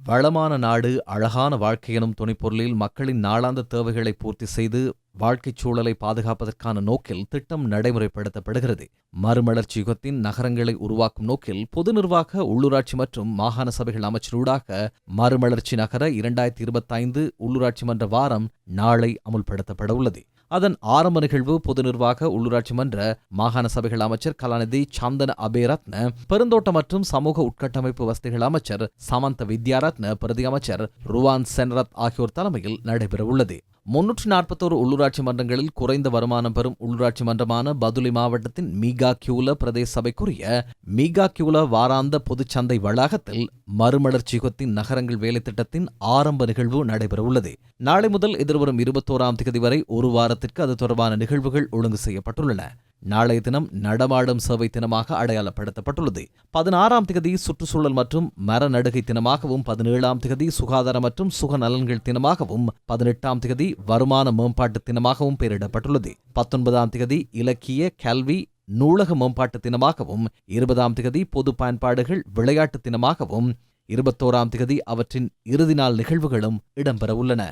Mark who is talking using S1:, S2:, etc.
S1: வளமான நாடு அழகான வாழ்க்கை எனும் துணைப்பொருளில் மக்களின் நாளாந்த தேவைகளை பூர்த்தி செய்து வாழ்க்கைச் சூழலை பாதுகாப்பதற்கான நோக்கில் திட்டம் நடைமுறைப்படுத்தப்படுகிறது. மறுமலர்ச்சி யுகத்தின் நகரங்களை உருவாக்கும் நோக்கில் பொது நிர்வாக உள்ளூராட்சி மற்றும் மாகாண சபைகள் அமைச்சரூடாக மறுமலர்ச்சி நகர இரண்டாயிரத்தி இருபத்தைந்து உள்ளூராட்சி மன்ற வாரம் நாளை அமுல்படுத்தப்பட உள்ளது அதன் ஆரம்ப நிகழ்வு பொது நிர்வாக உள்ளூராட்சி மன்ற மாகாண சபைகள் அமைச்சர் கலாநிதி சந்தன அபேரத்ன பெருந்தோட்ட மற்றும் சமூக உட்கட்டமைப்பு வசதிகள் அமைச்சர் சமந்த வித்யாரத்ன பிரதி அமைச்சர் ருவான் சென்ரத் ஆகியோர் தலைமையில் நடைபெறவுள்ளது. முன்னூற்று நாற்பத்தோரு உள்ளூராட்சி மன்றங்களில் குறைந்த வருமானம் பெறும் உள்ளூராட்சி மன்றமான பதுலி மாவட்டத்தின் மீகா கியூல பிரதேச சபைக்குரிய மீகா கியூல வாராந்த பொதுச்சந்தை வளாகத்தில் மறுமலர்ச்சி யுகத்தின் நகரங்கள் வேலை திட்டத்தின் ஆரம்ப நிகழ்வு நடைபெறவுள்ளது நாளை முதல் எதிர்வரும் இருபத்தோராம் தேதி வரை ஒரு வாரத்திற்கு அது தொடர்பான நிகழ்வுகள் ஒழுங்கு செய்யப்பட்டுள்ளன. நாளைய தினம் நடமாடும் சேவை தினமாக அடையாளப்படுத்தப்பட்டுள்ளது. பதினாறாம் திகதி சுற்றுச்சூழல் மற்றும் மர நடுகை தினமாகவும் பதினேழாம் திகதி சுகாதார மற்றும் சுக நலன்கள் தினமாகவும் பதினெட்டாம் திகதி வருமான மேம்பாட்டு தினமாகவும் பெயரிடப்பட்டுள்ளது. பத்தொன்பதாம் திகதி இலக்கிய கல்வி நூலக மேம்பாட்டு தினமாகவும் இருபதாம் திகதி பொது பயன்பாடுகள் விளையாட்டு தினமாகவும் இருபத்தோராம் திகதி அவற்றின் இறுதி நாள் நிகழ்வுகளும் இடம்பெறவுள்ளன